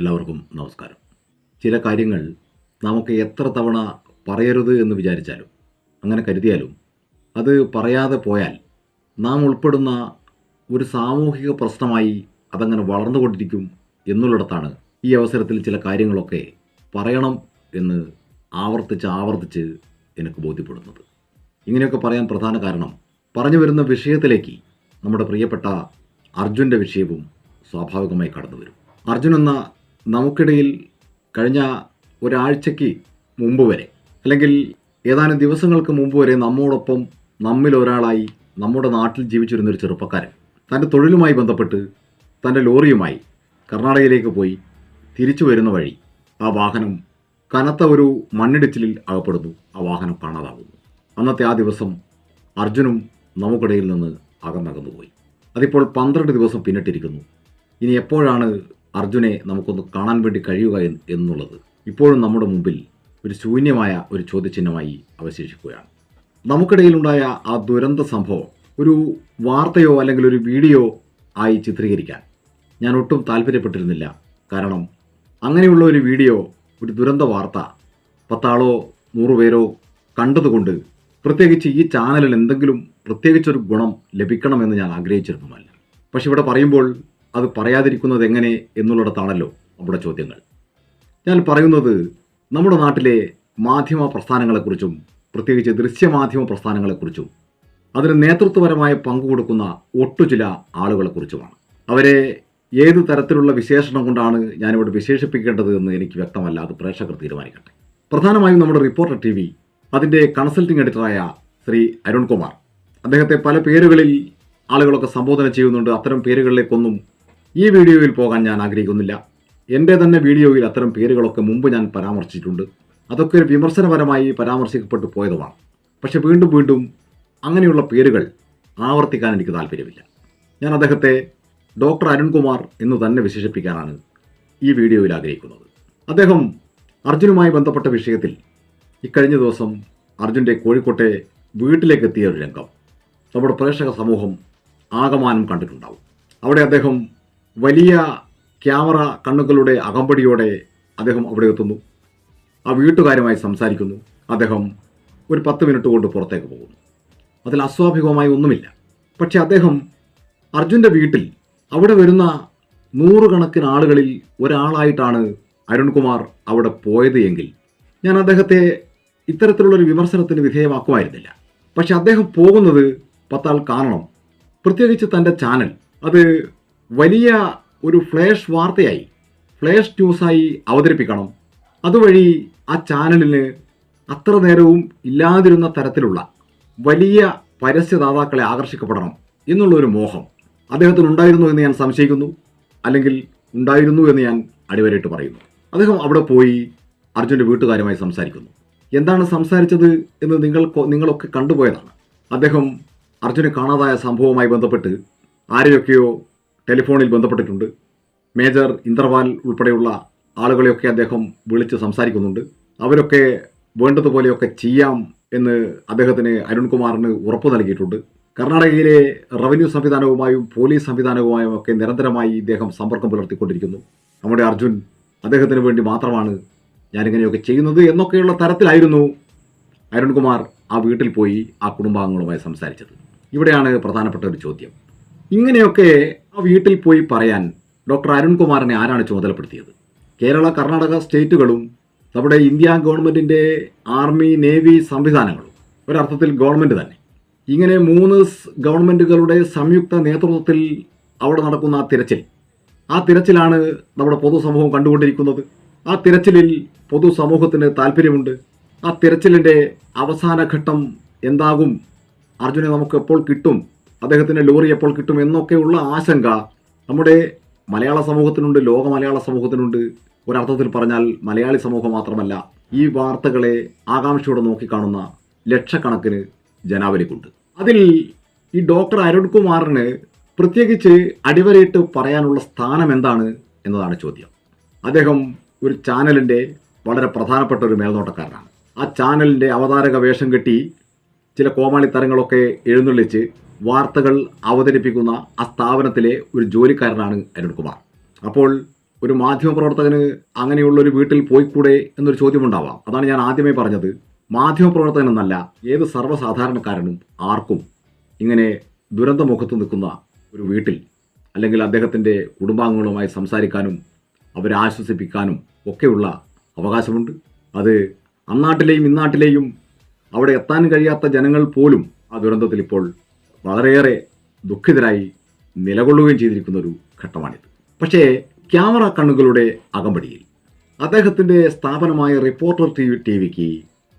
എല്ലാവർക്കും നമസ്കാരം. ചില കാര്യങ്ങൾ നമുക്ക് എത്ര തവണ പറയരുത് എന്ന് വിചാരിച്ചാലും അങ്ങനെ കരുതിയാലും അത് പറയാതെ പോയാൽ നാം ഉൾപ്പെടുന്ന ഒരു സാമൂഹിക പ്രശ്നമായി അതങ്ങനെ വളർന്നുകൊണ്ടിരിക്കും എന്നുള്ളിടത്താണ് ഈ അവസരത്തിൽ ചില കാര്യങ്ങളൊക്കെ പറയണം എന്ന് ആവർത്തിച്ച് ആവർത്തിച്ച് എനിക്ക് ബോധ്യപ്പെടുന്നത്. ഇങ്ങനെയൊക്കെ പറയാൻ പ്രധാന കാരണം പറഞ്ഞു വരുന്ന വിഷയത്തിലേക്ക് നമ്മുടെ പ്രിയപ്പെട്ട അർജുന്റെ വിഷയവും സ്വാഭാവികമായി കടന്നു വരും അർജുൻ എന്ന നമുക്കിടയിൽ കഴിഞ്ഞ ഒരാഴ്ചയ്ക്ക് മുമ്പ് വരെ അല്ലെങ്കിൽ ഏതാനും ദിവസങ്ങൾക്ക് മുമ്പ് വരെ നമ്മോടൊപ്പം നമ്മിൽ ഒരാളായി നമ്മുടെ നാട്ടിൽ ജീവിച്ചിരുന്നൊരു ചെറുപ്പക്കാരൻ. തന്റെ തൊഴിലുമായി ബന്ധപ്പെട്ട് തന്റെ ലോറിയുമായി കർണാടകയിലേക്ക് പോയി തിരിച്ചു വരുന്ന വഴി ആ വാഹനം കനത്ത ഒരു മണ്ണിടിച്ചിലിൽ അകപ്പെടുന്നു ആ വാഹനം കാണാതാകുന്നു. അന്നത്തെ ആ ദിവസം അർജുനും നമുക്കിടയിൽ നിന്ന് അകന്നകന്നു പോയി അതിപ്പോൾ പന്ത്രണ്ട് ദിവസം പിന്നിട്ടിരിക്കുന്നു. ഇനി എപ്പോഴാണ് അർജുനെ നമുക്കൊന്ന് കാണാൻ വേണ്ടി കഴിയുക എന്നുള്ളത്. ഇപ്പോഴും നമ്മുടെ മുമ്പിൽ ഒരു ശൂന്യമായ ഒരു ചോദ്യചിഹ്നമായി അവശേഷിക്കുകയാണ്. നമുക്കിടയിലുണ്ടായ ആ ദുരന്ത സംഭവം ഒരു വാർത്തയോ അല്ലെങ്കിൽ ഒരു വീഡിയോ ആയി ചിത്രീകരിക്കാൻ ഞാൻ ഒട്ടും താല്പര്യപ്പെട്ടിരുന്നില്ല. കാരണം അങ്ങനെയുള്ള ഒരു വീഡിയോ ഒരു ദുരന്ത വാർത്ത പത്താളോ നൂറുപേരോ കണ്ടതുകൊണ്ട് പ്രത്യേകിച്ച് ഈ ചാനലിൽ എന്തെങ്കിലും പ്രത്യേകിച്ചൊരു ഗുണം ലഭിക്കണമെന്ന് ഞാൻ ആഗ്രഹിച്ചിരുന്നുമല്ല പക്ഷെ ഇവിടെ പറയുമ്പോൾ അത് പറയാതിരിക്കുന്നത് എങ്ങനെ എന്നുള്ളിടത്താണല്ലോ നമ്മുടെ ചോദ്യങ്ങൾ. ഞാൻ പറയുന്നത് നമ്മുടെ നാട്ടിലെ മാധ്യമ പ്രസ്ഥാനങ്ങളെക്കുറിച്ചും പ്രത്യേകിച്ച് ദൃശ്യമാധ്യമ പ്രസ്ഥാനങ്ങളെക്കുറിച്ചും അതിന് നേതൃത്വപരമായ പങ്കു കൊടുക്കുന്ന ഒട്ടു ചില ആളുകളെക്കുറിച്ചുമാണ്. അവരെ ഏത് തരത്തിലുള്ള വിശേഷണം കൊണ്ടാണ് ഞാനിവിടെ വിശേഷിപ്പിക്കേണ്ടത് എന്ന് എനിക്ക് വ്യക്തമല്ല. അത് പ്രേക്ഷകർ തീരുമാനിക്കട്ടെ. പ്രധാനമായും നമ്മുടെ റിപ്പോർട്ടർ ടി വി അതിന്റെ കൺസൾട്ടിംഗ് എഡിറ്ററായ ശ്രീ അരുൺകുമാർ. അദ്ദേഹത്തെ പല പേരുകളിൽ ആളുകളൊക്കെ സംബോധന ചെയ്യുന്നുണ്ട്. അത്തരം പേരുകളിലേക്കൊന്നും ഈ വീഡിയോയിൽ പോകാൻ ഞാൻ ആഗ്രഹിക്കുന്നില്ല. എന്റെ തന്നെ വീഡിയോയിൽ അത്തരം പേരുകളൊക്കെ മുമ്പ് ഞാൻ പരാമർശിച്ചിട്ടുണ്ട്. അതൊക്കെ ഒരു വിമർശനപരമായി പരാമർശിക്കപ്പെട്ടു പോയതുമാണ്. പക്ഷെ വീണ്ടും വീണ്ടും അങ്ങനെയുള്ള പേരുകൾ ആവർത്തിക്കാൻ എനിക്ക് താല്പര്യമില്ല. ഞാൻ അദ്ദേഹത്തെ ഡോക്ടർ അരുൺകുമാർ എന്ന് തന്നെ വിശേഷിപ്പിക്കാനാണ് ഈ വീഡിയോയിൽ ആഗ്രഹിക്കുന്നത്. അദ്ദേഹം അർജുനുമായി ബന്ധപ്പെട്ട വിഷയത്തിൽ ഇക്കഴിഞ്ഞ ദിവസം അർജുന്റെ കോഴിക്കോട്ടെ വീട്ടിലേക്ക് എത്തിയ ഒരു രംഗം. നമ്മുടെ പ്രേക്ഷക സമൂഹം ആകമാനം കണ്ടിട്ടുണ്ടാവും. അവിടെ അദ്ദേഹം വലിയ ക്യാമറ കണ്ണുകളുടെ അകമ്പടിയോടെ അദ്ദേഹം അവിടെ എത്തുന്നു. ആ വീട്ടുകാരുമായി സംസാരിക്കുന്നു. അദ്ദേഹം ഒരു പത്ത് മിനിറ്റ് കൊണ്ട് പുറത്തേക്ക് പോകുന്നു. അതിൽ അസ്വാഭാവികമായി ഒന്നുമില്ല. പക്ഷെ അദ്ദേഹം അർജുന്റെ വീട്ടിൽ അവിടെ വരുന്ന നൂറുകണക്കിന് ആളുകളിൽ ഒരാളായിട്ടാണ് അരുൺകുമാർ അവിടെ പോയത് എങ്കിൽ ഞാൻ അദ്ദേഹത്തെ ഇത്തരത്തിലുള്ളൊരു വിമർശനത്തിന് വിധേയമാക്കുമായിരുന്നില്ല. പക്ഷെ അദ്ദേഹം പോകുന്നത് പത്താൾ കാണണം. പ്രത്യേകിച്ച് തന്റെ ചാനൽ. അത് വലിയ ഒരു ഫ്ലാഷ് വാർത്തയായി ഫ്ലാഷ് ന്യൂസായി അവതരിപ്പിക്കണം. അതുവഴി ആ ചാനലിന് അത്ര നേരവും ഇല്ലാതിരുന്ന തരത്തിലുള്ള വലിയ പരസ്യദാതാക്കളെ ആകർഷിക്കപ്പെടണം എന്നുള്ളൊരു മോഹം അദ്ദേഹത്തിന് ഉണ്ടായിരുന്നു എന്ന് ഞാൻ സംശയിക്കുന്നു അല്ലെങ്കിൽ ഉണ്ടായിരുന്നു എന്ന് ഞാൻ അടിവരയിട്ട് പറയുന്നു. അദ്ദേഹം അവിടെ പോയി അർജുന്റെ വീട്ടുകാരുമായി സംസാരിക്കുന്നു. എന്താണ് സംസാരിച്ചത് എന്ന് നിങ്ങൾ നിങ്ങളൊക്കെ കണ്ടുപോയതാണ്. അദ്ദേഹം അർജുനെ കാണാതായ സംഭവവുമായി ബന്ധപ്പെട്ട് ആരെയൊക്കെയോ ടെലിഫോണിൽ ബന്ധപ്പെട്ടിട്ടുണ്ട്. മേജർ ഇന്ദർവാൽ ഉൾപ്പെടെയുള്ള ആളുകളെയൊക്കെ അദ്ദേഹം വിളിച്ച് സംസാരിക്കുന്നുണ്ട്. അവരൊക്കെ വേണ്ടതുപോലെയൊക്കെ ചെയ്യാം എന്ന് അദ്ദേഹത്തിന് അരുൺകുമാറിന് ഉറപ്പ് നൽകിയിട്ടുണ്ട്. കർണാടകയിലെ റവന്യൂ സംവിധാനവുമായും പോലീസ് സംവിധാനവുമായും ഒക്കെ നിരന്തരമായി ഇദ്ദേഹം സമ്പർക്കം പുലർത്തിക്കൊണ്ടിരിക്കുന്നു. നമ്മുടെ അർജുൻ അദ്ദേഹത്തിന് വേണ്ടി മാത്രമാണ് ഞാനിങ്ങനെയൊക്കെ ചെയ്യുന്നത് എന്നൊക്കെയുള്ള തരത്തിലായിരുന്നു അരുൺകുമാർ ആ വീട്ടിൽ പോയി ആ കുടുംബാംഗങ്ങളുമായി സംസാരിച്ചത്. ഇവിടെയാണ് പ്രധാനപ്പെട്ട ഒരു ചോദ്യം. ഇങ്ങനെയൊക്കെ ആ വീട്ടിൽ പോയി പറയാൻ ഡോക്ടർ അരുൺകുമാറിനെ ആരാണ് ചുമതലപ്പെടുത്തിയത്? കേരള കർണാടക സ്റ്റേറ്റുകളും നമ്മുടെ ഇന്ത്യ ഗവൺമെന്റിന്റെ ആർമി നേവി സംവിധാനങ്ങളും. ഒരർത്ഥത്തിൽ ഗവൺമെന്റ് തന്നെ. ഇങ്ങനെ മൂന്ന് ഗവൺമെന്റുകളുടെ സംയുക്ത നേതൃത്വത്തിൽ അവിടെ നടക്കുന്ന ആ തിരച്ചിൽ. ആ തിരച്ചിലാണ് നമ്മുടെ പൊതുസമൂഹം കണ്ടുകൊണ്ടിരിക്കുന്നത്. ആ തിരച്ചിലിൽ പൊതുസമൂഹത്തിന് താല്പര്യമുണ്ട്. ആ തിരച്ചിലിന്റെ അവസാന ഘട്ടം എന്താകും? അർജുനെ നമുക്ക് എപ്പോൾ കിട്ടും? അദ്ദേഹത്തിന് ലോറി എപ്പോൾ കിട്ടും എന്നൊക്കെയുള്ള ആശങ്ക നമ്മുടെ മലയാള സമൂഹത്തിനുണ്ട് ലോക മലയാള സമൂഹത്തിനുണ്ട്. ഒരർത്ഥത്തിൽ പറഞ്ഞാൽ മലയാളി സമൂഹം മാത്രമല്ല ഈ വാർത്തകളെ ആകാംക്ഷയോടെ നോക്കിക്കാണുന്ന ലക്ഷക്കണക്കിന് ജനാവലിക്കുണ്ട്. അതിൽ ഈ ഡോക്ടർ അരുൺ കുമാറിന് പ്രത്യേകിച്ച് അടിവരയിട്ട് പറയാനുള്ള സ്ഥാനം എന്താണ് എന്നതാണ് ചോദ്യം. അദ്ദേഹം ഒരു ചാനലിന്റെ വളരെ പ്രധാനപ്പെട്ട ഒരു മേൽനോട്ടക്കാരനാണ്. ആ ചാനലിന്റെ അവതാരക വേഷം കെട്ടി ചില കോമാളിത്തരങ്ങളൊക്കെ എഴുന്നള്ളിച്ച് വാർത്തകൾ അവതരിപ്പിക്കുന്ന ആ സ്ഥാപനത്തിലെ ഒരു ജോലിക്കാരനാണ് അരുൺകുമാർ അപ്പോൾ ഒരു മാധ്യമപ്രവർത്തകന് അങ്ങനെയുള്ള ഒരു വീട്ടിൽ പോയിക്കൂടെ എന്നൊരു ചോദ്യമുണ്ടാവാം. അതാണ് ഞാൻ ആദ്യമേ പറഞ്ഞത്. മാധ്യമപ്രവർത്തകൻ എന്നല്ല ഏത് സർവസാധാരണക്കാരനും ആർക്കും ഇങ്ങനെ ദുരന്തമുഖത്ത് നിൽക്കുന്ന ഒരു വീട്ടിൽ അല്ലെങ്കിൽ അദ്ദേഹത്തിന്റെ കുടുംബാംഗങ്ങളുമായി സംസാരിക്കാനും അവരെ ആശ്വസിപ്പിക്കാനും ഒക്കെയുള്ള അവകാശമുണ്ട്. അത് അന്നാട്ടിലെയും ഇന്നാട്ടിലെയും അവിടെ എത്താൻ കഴിയാത്ത ജനങ്ങൾ പോലും ആ ദുരന്തത്തിൽ ഇപ്പോൾ വളരെയേറെ ദുഃഖിതരായി നിലകൊള്ളുകയും ചെയ്തിരിക്കുന്ന ഒരു ഘട്ടമാണിത്. പക്ഷേ ക്യാമറ കണ്ണുകളുടെ അകമ്പടിയിൽ അദ്ദേഹത്തിന്റെ സ്ഥാപനമായ റിപ്പോർട്ടർ ടി വി ടി വിക്ക്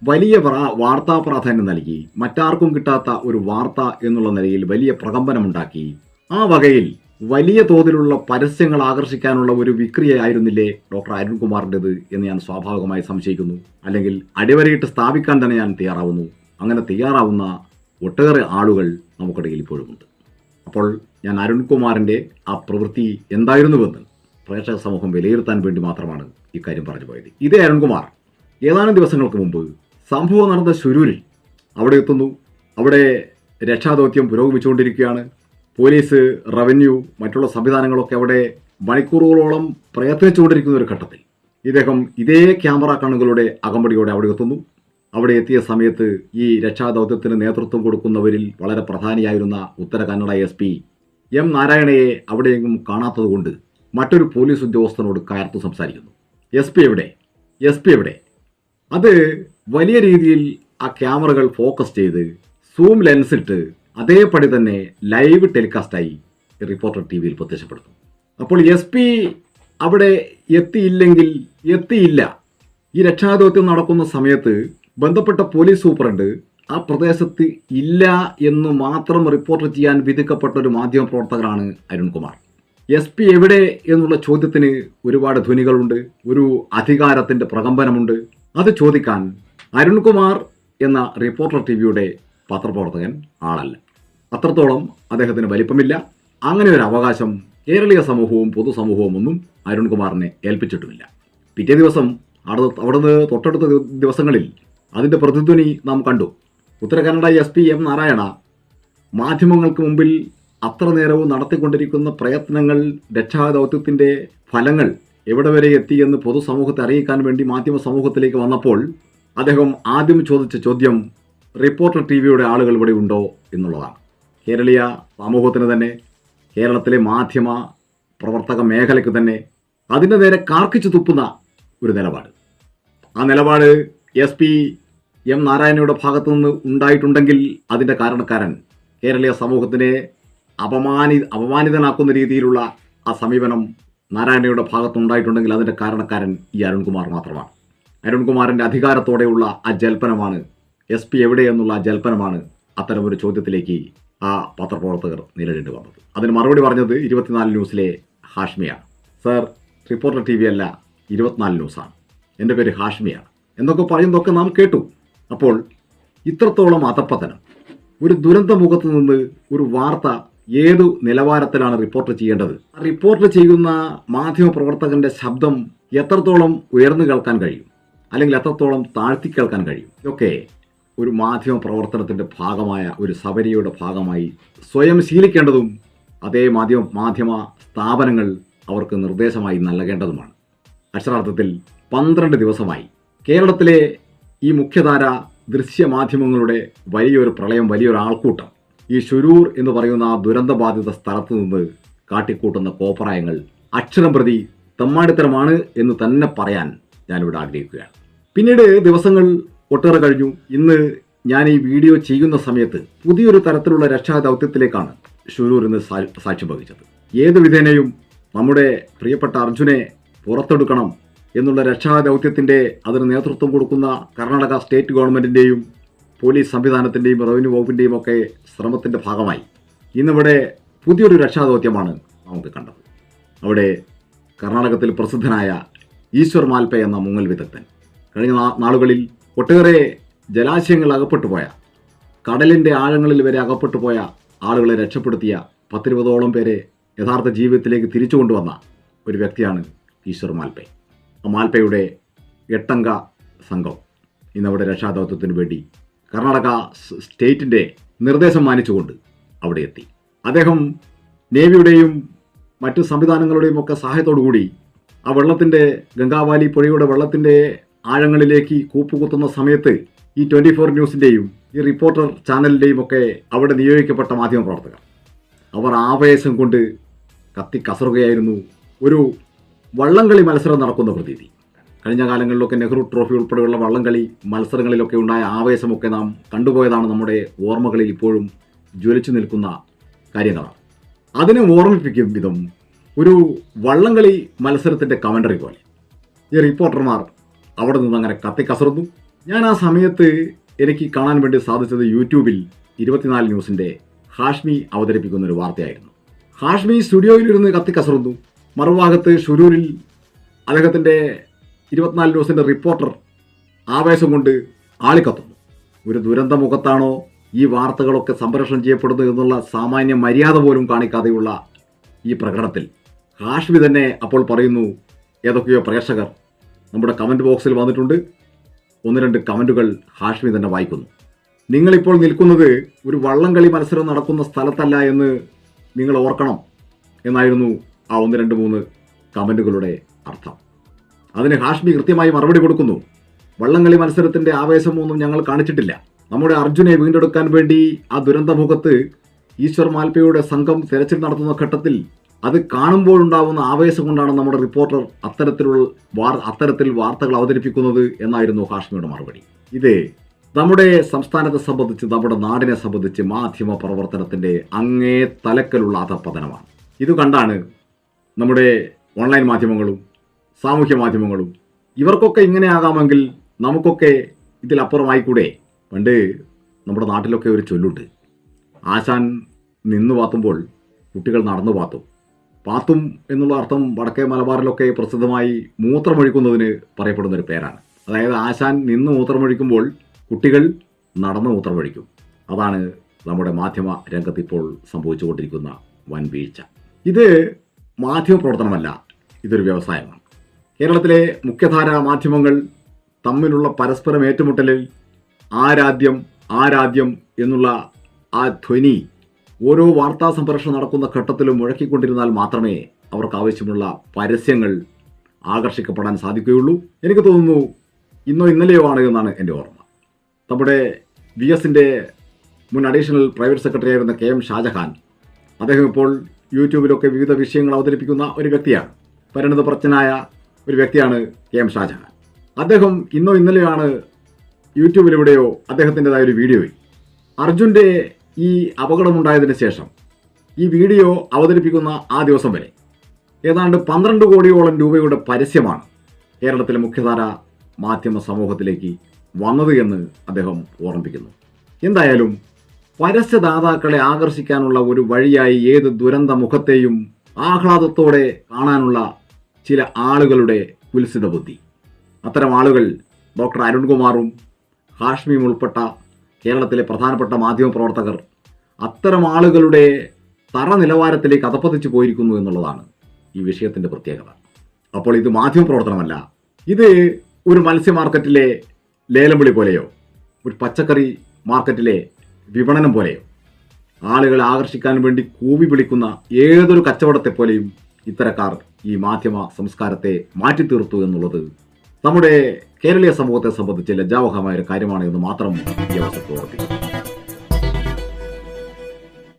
വലിയ വാർത്താ പ്രാധാന്യം നൽകി മറ്റാർക്കും കിട്ടാത്ത ഒരു വാർത്ത എന്നുള്ള നിലയിൽ വലിയ പ്രകമ്പനമുണ്ടാക്കി ആ വകയിൽ വലിയ തോതിലുള്ള പരസ്യങ്ങൾ ആകർഷിക്കാനുള്ള ഒരു വിക്രിയയായിരുന്നില്ലേ ഡോക്ടർ അരുൺകുമാറിന്റെത് എന്ന് ഞാൻ സ്വാഭാവികമായി സംശയിക്കുന്നു. അല്ലെങ്കിൽ അടിവരയിട്ട് സ്ഥാപിക്കാൻ തന്നെ ഞാൻ തയ്യാറാവുന്നു. അങ്ങനെ തയ്യാറാവുന്ന ഒട്ടേറെ ആളുകൾ നമുക്കിടയിൽ ഇപ്പോഴുമുണ്ട്. അപ്പോൾ ഞാൻ അരുൺകുമാറിന്റെ ആ പ്രവൃത്തി എന്തായിരുന്നുവെന്ന് പ്രേക്ഷക സമൂഹം വിലയിരുത്താൻ വേണ്ടി മാത്രമാണ് ഇക്കാര്യം പറഞ്ഞു പോയത്. ഇതേ അരുൺകുമാർ ഏതാനും ദിവസങ്ങൾക്ക് മുമ്പ് സംഭവം നടന്ന ശുരൂരിൽ അവിടെ എത്തുന്നു. അവിടെ രക്ഷാദൗത്യം പുരോഗമിച്ചുകൊണ്ടിരിക്കുകയാണ്. പോലീസ് റവന്യൂ മറ്റുള്ള സംവിധാനങ്ങളൊക്കെ അവിടെ മണിക്കൂറുകളോളം പ്രയത്നിച്ചുകൊണ്ടിരിക്കുന്ന ഒരു ഘട്ടത്തിൽ ഇദ്ദേഹം ഇതേ ക്യാമറ കണ്ണുകളുടെ അകമ്പടിയോടെ അവിടെ എത്തുന്നു. അവിടെ എത്തിയ സമയത്ത് ഈ രക്ഷാദൗത്യത്തിന് നേതൃത്വം കൊടുക്കുന്നവരിൽ വളരെ പ്രധാനിയായിരുന്ന Uttara Kannada S P M നാരായണയെ അവിടെയെങ്ങും കാണാത്തതുകൊണ്ട് മറ്റൊരു പോലീസ് ഉദ്യോഗസ്ഥനോട് കയർത്ത് സംസാരിക്കുന്നു. എസ് പി എവിടെ? എസ് പി എവിടെ? അത് വലിയ രീതിയിൽ ആ ക്യാമറകൾ ഫോക്കസ് ചെയ്ത് സൂം ലെൻസിട്ട് അതേപടി തന്നെ ലൈവ് ടെലികാസ്റ്റായി റിപ്പോർട്ടർ ടി വിയിൽ പ്രത്യക്ഷപ്പെടുന്നു. അപ്പോൾ എസ് പി അവിടെ എത്തിയില്ലെങ്കിൽ എത്തിയില്ല. ഈ രക്ഷാദൗത്യം നടക്കുന്ന സമയത്ത് ബന്ധപ്പെട്ട പോലീസ് സൂപ്രണ്ട് ആ പ്രദേശത്ത് ഇല്ല എന്ന് മാത്രം റിപ്പോർട്ട് ചെയ്യാൻ വിധിക്കപ്പെട്ട ഒരു മാധ്യമ പ്രവർത്തകനാണ് അരുൺകുമാർ. എസ് പി എവിടെ എന്നുള്ള ചോദ്യത്തിന് ഒരുപാട് ധ്വനികളുണ്ട് ഒരു അധികാരത്തിന്റെ പ്രകമ്പനമുണ്ട്. അത് ചോദിക്കാൻ അരുൺകുമാർ എന്ന റിപ്പോർട്ടർ ടി വിയുടെ പത്രപ്രവർത്തകൻ ആളല്ല. അത്രത്തോളം അദ്ദേഹത്തിന് വലിപ്പമില്ല. അങ്ങനെ ഒരു അവകാശം കേരളീയ സമൂഹവും പൊതുസമൂഹവും ഒന്നും അരുൺകുമാറിനെ ഏൽപ്പിച്ചിട്ടുമില്ല. പിറ്റേ ദിവസം അവിടെ അവിടുന്ന് തൊട്ടടുത്ത ദിവസങ്ങളിൽ അതിന്റെ പ്രതിധ്വനി നാം കണ്ടു. Uttara Kannada S P M Narayana മാധ്യമങ്ങൾക്ക് മുമ്പിൽ അത്ര നേരവും നടത്തിക്കൊണ്ടിരിക്കുന്ന പ്രയത്നങ്ങൾ രക്ഷാദൗത്യത്തിന്റെ ഫലങ്ങൾ എവിടെ വരെ എത്തിയെന്ന് പൊതുസമൂഹത്തെ അറിയിക്കാൻ വേണ്ടി മാധ്യമ സമൂഹത്തിലേക്ക് വന്നപ്പോൾ അദ്ദേഹം ആദ്യം ചോദിച്ച ചോദ്യം റിപ്പോർട്ടർ ടി വിയുടെ ആളുകൾ ഇവിടെ ഉണ്ടോ എന്നുള്ളതാണ്. കേരളീയ സമൂഹത്തിന് തന്നെ കേരളത്തിലെ മാധ്യമ പ്രവർത്തക മേഖലയ്ക്ക് തന്നെ അതിന്റെ നേരെ കാർക്കിച്ചു തുപ്പുന്ന ഒരു നിലപാട്. ആ നിലപാട് എസ് പി എം നാരായണയുടെ ഭാഗത്തു നിന്ന് ഉണ്ടായിട്ടുണ്ടെങ്കിൽ അതിന്റെ കാരണക്കാരൻ കേരളീയ സമൂഹത്തിനെ അപമാനി അപമാനിതനാക്കുന്ന രീതിയിലുള്ള ആ സമീപനം നാരായണയുടെ ഭാഗത്തുണ്ടായിട്ടുണ്ടെങ്കിൽ അതിന്റെ കാരണക്കാരൻ ഈ അരുൺകുമാർ മാത്രമാണ്. അരുൺകുമാറിന്റെ അധികാരത്തോടെയുള്ള ആ ജൽപ്പനമാണ് എസ് പി എവിടെയെന്നുള്ള ജൽപ്പനമാണ് അത്തരമൊരു ചോദ്യത്തിലേക്ക് ആ പത്രപ്രവർത്തകർ നേരിടേണ്ടി വന്നത്. അതിന് മറുപടി പറഞ്ഞത് ഇരുപത്തിനാല് ന്യൂസിലെ ഹാഷ്മിയാണ്. സർ റിപ്പോർട്ടർ ടി വി അല്ല ഇരുപത്തിനാല് ന്യൂസാണ്. എന്റെ പേര് ഹാഷ്മിയാണ്. എന്നൊക്കെ പറയുന്നതൊക്കെ നാം കേട്ടു. അപ്പോൾ ഇത്രത്തോളം അധപ്പതനം. ഒരു ദുരന്തമുഖത്ത് നിന്ന് ഒരു വാർത്ത ഏതു നിലവാരത്തിലാണ് റിപ്പോർട്ട് ചെയ്യേണ്ടത്? റിപ്പോർട്ട് ചെയ്യുന്ന മാധ്യമപ്രവർത്തകന്റെ ശബ്ദം എത്രത്തോളം ഉയർന്നു കേൾക്കാൻ കഴിയും? അല്ലെങ്കിൽ എത്രത്തോളം താഴ്ത്തി കേൾക്കാൻ കഴിയും? ഇതൊക്കെ ഒരു മാധ്യമ പ്രവർത്തനത്തിന്റെ ഭാഗമായ ഒരു സബരിയുടെ ഭാഗമായി സ്വയം ശീലിക്കേണ്ടതും അതേ മാധ്യമ മാധ്യമ സ്ഥാപനങ്ങൾ അവർക്ക് നിർദ്ദേശമായി നൽകേണ്ടതുമാണ്. അക്ഷരാർത്ഥത്തിൽ പന്ത്രണ്ട് ദിവസമായി. കേരളത്തിലെ ഈ മുഖ്യധാര ദൃശ്യമാധ്യമങ്ങളുടെ വലിയൊരു പ്രളയം വലിയൊരു ആൾക്കൂട്ടം. ഈ ഷുരൂർ എന്ന് പറയുന്ന ആ ദുരന്തബാധിത സ്ഥലത്ത് നിന്ന് കാട്ടിക്കൂട്ടുന്ന കോപ്രായങ്ങൾ അക്ഷരം പ്രതി തെമ്മാടിത്തരമാണ് എന്ന് തന്നെ പറയാൻ ഞാനിവിടെ ആഗ്രഹിക്കുകയാണ്. പിന്നീട് ദിവസങ്ങൾ ഒട്ടേറെ കഴിഞ്ഞു. ഇന്ന് ഞാൻ ഈ വീഡിയോ ചെയ്യുന്ന സമയത്ത് പുതിയൊരു തരത്തിലുള്ള രക്ഷാ ദൗത്യത്തിലേക്കാണ് ഷുരൂർ ഇന്ന് സാക്ഷ്യം വഹിച്ചത്. ഏത് വിധേനയും നമ്മുടെ പ്രിയപ്പെട്ട അർജുനെ പുറത്തെടുക്കണം എന്നുള്ള രക്ഷാ രക്ഷാദൗത്യത്തിന്റെ അതിന് നേതൃത്വം കൊടുക്കുന്ന കർണാടക സ്റ്റേറ്റ് ഗവൺമെന്റിന്റെയും പോലീസ് സംവിധാനത്തിന്റെയും റവന്യൂ വകുപ്പിന്റെയും ഒക്കെ ശ്രമത്തിന്റെ ഭാഗമായി ഇന്നിവിടെ പുതിയൊരു രക്ഷാ ദൗത്യമാണ് നമുക്ക് കണ്ടത്. അവിടെ കർണാടകത്തിൽ പ്രസിദ്ധനായ ഈശ്വർ മാൽപ്പ എന്ന മുങ്ങൽ വിദഗ്ധൻ കഴിഞ്ഞ നാളുകളിൽ ഒട്ടേറെ ജലാശയങ്ങൾ അകപ്പെട്ടു പോയ കടലിന്റെ ആഴങ്ങളിൽ വരെ അകപ്പെട്ടു പോയ ആളുകളെ രക്ഷപ്പെടുത്തിയ പത്തിരുപതോളം പേരെ യഥാർത്ഥ ജീവിതത്തിലേക്ക് തിരിച്ചു കൊണ്ടുവന്ന ഒരു വ്യക്തിയാണ് ഈശ്വർ മാൽപ്പെ ആ മാൽപ്പയുടെ എട്ടംഗ സംഘം ഇന്നവിടെ രക്ഷാദൗത്യത്തിന് വേണ്ടി കർണാടക സ്റ്റേറ്റിന്റെ നിർദ്ദേശം മാനിച്ചുകൊണ്ട് അവിടെ എത്തി. അദ്ദേഹം നേവിയുടെയും മറ്റു സംവിധാനങ്ങളുടെയും ഒക്കെ സഹായത്തോടു കൂടി ആ വെള്ളത്തിന്റെ ഗംഗാവാലി പുഴയുടെ വെള്ളത്തിന്റെ ആഴങ്ങളിലേക്ക് കൂപ്പുകുത്തുന്ന സമയത്ത് ഈ ട്വന്റി ഫോർ ന്യൂസിന്റെയും ഈ റിപ്പോർട്ടർ ചാനലിന്റെയും ഒക്കെ അവിടെ നിയോഗിക്കപ്പെട്ട മാധ്യമ പ്രവർത്തകർ. അവർ ആവേശം കൊണ്ട് കത്തി കസറുകയായിരുന്നു ഒരു വള്ളംകളി മത്സരം നടക്കുന്ന പ്രതീതി. കഴിഞ്ഞ കാലങ്ങളിലൊക്കെ നെഹ്റു ട്രോഫി ഉൾപ്പെടെയുള്ള വള്ളംകളി മത്സരങ്ങളിലൊക്കെ ഉണ്ടായ ആവേശമൊക്കെ നാം കണ്ടുപോയതാണ് നമ്മുടെ ഓർമ്മകളിൽ ഇപ്പോഴും ജ്വലിച്ചു നിൽക്കുന്ന കാര്യങ്ങളാണ് അതിനെ ഓർമ്മിപ്പിക്കും വിധം ഒരു വള്ളംകളി മത്സരത്തിന്റെ കമന്ററി പോലെ. ഈ റിപ്പോർട്ടർമാർ അവിടെ നിന്ന് അങ്ങനെ കത്തിക്കസർന്നു ഞാൻ ആ സമയത്ത് എനിക്ക് കാണാൻ വേണ്ടി സാധിച്ചത് യൂട്യൂബിൽ ഇരുപത്തിനാല് ന്യൂസിന്റെ ഹാഷ്മി അവതരിപ്പിക്കുന്ന ഒരു വാർത്തയായിരുന്നു. ഹാഷ്മി സ്റ്റുഡിയോയിലിരുന്ന് കത്തിക്കസർന്നു മറുഭാഗത്ത് ഷുരൂരിൽ അദ്ദേഹത്തിന്റെ ഇരുപത്തിനാല് ന്യൂസിന്റെ റിപ്പോർട്ടർ ആവേശം കൊണ്ട് ആളിക്കത്തുന്നു. ഒരു ദുരന്ത മുഖത്താണോ ഈ വാർത്തകളൊക്കെ സംപ്രേഷണം ചെയ്യപ്പെടുന്നു എന്നുള്ള സാമാന്യ മര്യാദ പോലും കാണിക്കാതെയുള്ള ഈ പ്രകടനത്തിൽ. ഹാഷ്മി തന്നെ അപ്പോൾ പറയുന്നു ഏതൊക്കെയോ പ്രേക്ഷകർ നമ്മുടെ കമന്റ് ബോക്സിൽ വന്നിട്ടുണ്ട്. ഒന്ന് രണ്ട് കമന്റുകൾ ഹാഷ്മി തന്നെ വായിക്കുന്നു. നിങ്ങളിപ്പോൾ നിൽക്കുന്നത് ഒരു വള്ളംകളി മത്സരം നടക്കുന്ന സ്ഥലത്തല്ല എന്ന് നിങ്ങൾ ഓർക്കണം എന്നായിരുന്നു ആ ഒന്ന് രണ്ട് മൂന്ന് കമന്റുകളുടെ അർത്ഥം. അതിന് ഹാഷ്മി കൃത്യമായി മറുപടി കൊടുക്കുന്നു. വള്ളംകളി മത്സരത്തിന്റെ ആവേശമൊന്നും ഞങ്ങൾ കാണിച്ചിട്ടില്ല. നമ്മുടെ അർജുനെ വീണ്ടെടുക്കാൻ വേണ്ടി ആ ദുരന്തമുഖത്ത് ഈശ്വർ മാൽപ്പയുടെ സംഘം തെരച്ചിൽ നടത്തുന്ന ഘട്ടത്തിൽ അത് കാണുമ്പോഴുണ്ടാവുന്ന ആവേശം കൊണ്ടാണ് നമ്മുടെ റിപ്പോർട്ടർ അത്തരത്തിലുള്ള വാർ അത്തരത്തിൽ വാർത്തകൾ അവതരിപ്പിക്കുന്നത് എന്നായിരുന്നു ഹാഷ്മിയുടെ മറുപടി. ഇത് നമ്മുടെ സംസ്ഥാനത്തെ സംബന്ധിച്ച് നമ്മുടെ നാടിനെ സംബന്ധിച്ച് മാധ്യമ പ്രവർത്തനത്തിന്റെ അങ്ങേ തലക്കലുള്ള അധപ്പതനമാണ് ഇത് കണ്ടാണ് നമ്മുടെ ഓൺലൈൻ മാധ്യമങ്ങളും സാമൂഹ്യ മാധ്യമങ്ങളും ഇവർക്കൊക്കെ ഇങ്ങനെ ആകാമെങ്കിൽ നമുക്കൊക്കെ ഇതിലപ്പുറമായിക്കൂടെ? പണ്ട് നമ്മുടെ നാട്ടിലൊക്കെ ഒരു ചൊല്ലുണ്ട്. ആശാൻ നിന്നു പാത്തുമ്പോൾ കുട്ടികൾ നടന്നു പാത്തും പാത്തും എന്നുള്ള അർത്ഥം വടക്കേ മലബാറിലൊക്കെ പ്രസിദ്ധമായി മൂത്രമൊഴിക്കുന്നതിന് പറയപ്പെടുന്ന ഒരു പേരാണ്. അതായത് ആശാൻ നിന്ന് മൂത്രമൊഴിക്കുമ്പോൾ കുട്ടികൾ നടന്ന് മൂത്രമൊഴിക്കും. അതാണ് നമ്മുടെ മാധ്യമ രംഗത്ത് ഇപ്പോൾ സംഭവിച്ചുകൊണ്ടിരിക്കുന്ന വൻ വീഴ്ച. ഇത് മാധ്യമ പ്രവർത്തനമല്ല ഇതൊരു വ്യവസായമാണ്. കേരളത്തിലെ മുഖ്യധാര മാധ്യമങ്ങൾ തമ്മിലുള്ള പരസ്പരം ഏറ്റുമുട്ടലിൽ ആരാദ്യം ആരാദ്യം എന്നുള്ള ആ ധ്വനി ഓരോ വാർത്താ സംപ്രേഷണം നടക്കുന്ന ഘട്ടത്തിലും മുഴക്കിക്കൊണ്ടിരുന്നാൽ മാത്രമേ അവർക്ക് ആവശ്യമുള്ള പരസ്യങ്ങൾ ആകർഷിക്കപ്പെടാൻ സാധിക്കുകയുള്ളൂ. എനിക്ക് തോന്നുന്നു ഇന്നോ ഇന്നലെയോ ആണ് എന്നാണ് എന്റെ ഓർമ്മ. നമ്മുടെ വി എസിന്റെ മുൻ അഡീഷണൽ പ്രൈവറ്റ് സെക്രട്ടറി ആയിരുന്ന കെ എം ഷാജഹാൻ അദ്ദേഹം ഇപ്പോൾ യൂട്യൂബിലൊക്കെ വിവിധ വിഷയങ്ങൾ അവതരിപ്പിക്കുന്ന ഒരു വ്യക്തിയാണ്. പരിണിതപ്രജ്ഞനായ ഒരു വ്യക്തിയാണ് കെ എം ഷാജഹാൻ. അദ്ദേഹം ഇന്നോ ഇന്നലെയാണ് യൂട്യൂബിലെവിടെയോ അദ്ദേഹത്തിന്റെതായ ഒരു വീഡിയോയിൽ അർജുന്റെ ഈ അപകടമുണ്ടായതിന് ശേഷം ഈ വീഡിയോ അവതരിപ്പിക്കുന്ന ആ ദിവസം വരെ ഏതാണ്ട് പന്ത്രണ്ട് കോടിയോളം രൂപയുടെ പരസ്യമാണ് കേരളത്തിലെ മുഖ്യധാര മാധ്യമ സമൂഹത്തിലേക്ക് വന്നത് എന്ന് അദ്ദേഹം ഓർമ്മിപ്പിക്കുന്നു. എന്തായാലും പരസ്യദാതാക്കളെ ആകർഷിക്കാനുള്ള ഒരു വഴിയായി ഏത് ദുരന്ത മുഖത്തെയും ആഹ്ലാദത്തോടെ കാണാനുള്ള ചില ആളുകളുടെ കുൽസിത ബുദ്ധി. അത്തരം ആളുകൾ ഡോക്ടർ അരുൺകുമാറും ഹാഷ്മിയും ഉൾപ്പെട്ട കേരളത്തിലെ പ്രധാനപ്പെട്ട മാധ്യമപ്രവർത്തകർ അത്തരം ആളുകളുടെ തറ നിലവാരത്തിലേക്ക് അതപ്പതിച്ചു പോയിരിക്കുന്നു എന്നുള്ളതാണ് ഈ വിഷയത്തിന്റെ പ്രത്യേകത. അപ്പോൾ ഇത് മാധ്യമ പ്രവർത്തനമല്ല. ഇത് ഒരു മത്സ്യ മാർക്കറ്റിലെ ലേലം വിളി പോലെയോ ഒരു പച്ചക്കറി മാർക്കറ്റിലെ വിപണനം പോലെയോ ആളുകളെ ആകർഷിക്കാൻ വേണ്ടി കൂവി വിളിക്കുന്ന ഏതൊരു കച്ചവടത്തെ പോലെയും ഇത്തരക്കാർ ഈ മാധ്യമ സംസ്കാരത്തെ മാറ്റിത്തീർത്തു എന്നുള്ളത് നമ്മുടെ കേരളീയ സമൂഹത്തെ സംബന്ധിച്ച് ലജ്ജാവഹമായ ഒരു കാര്യമാണ് എന്ന് മാത്രം ഈ അവസരത്തിൽ ഓർപ്പിക്കുന്നു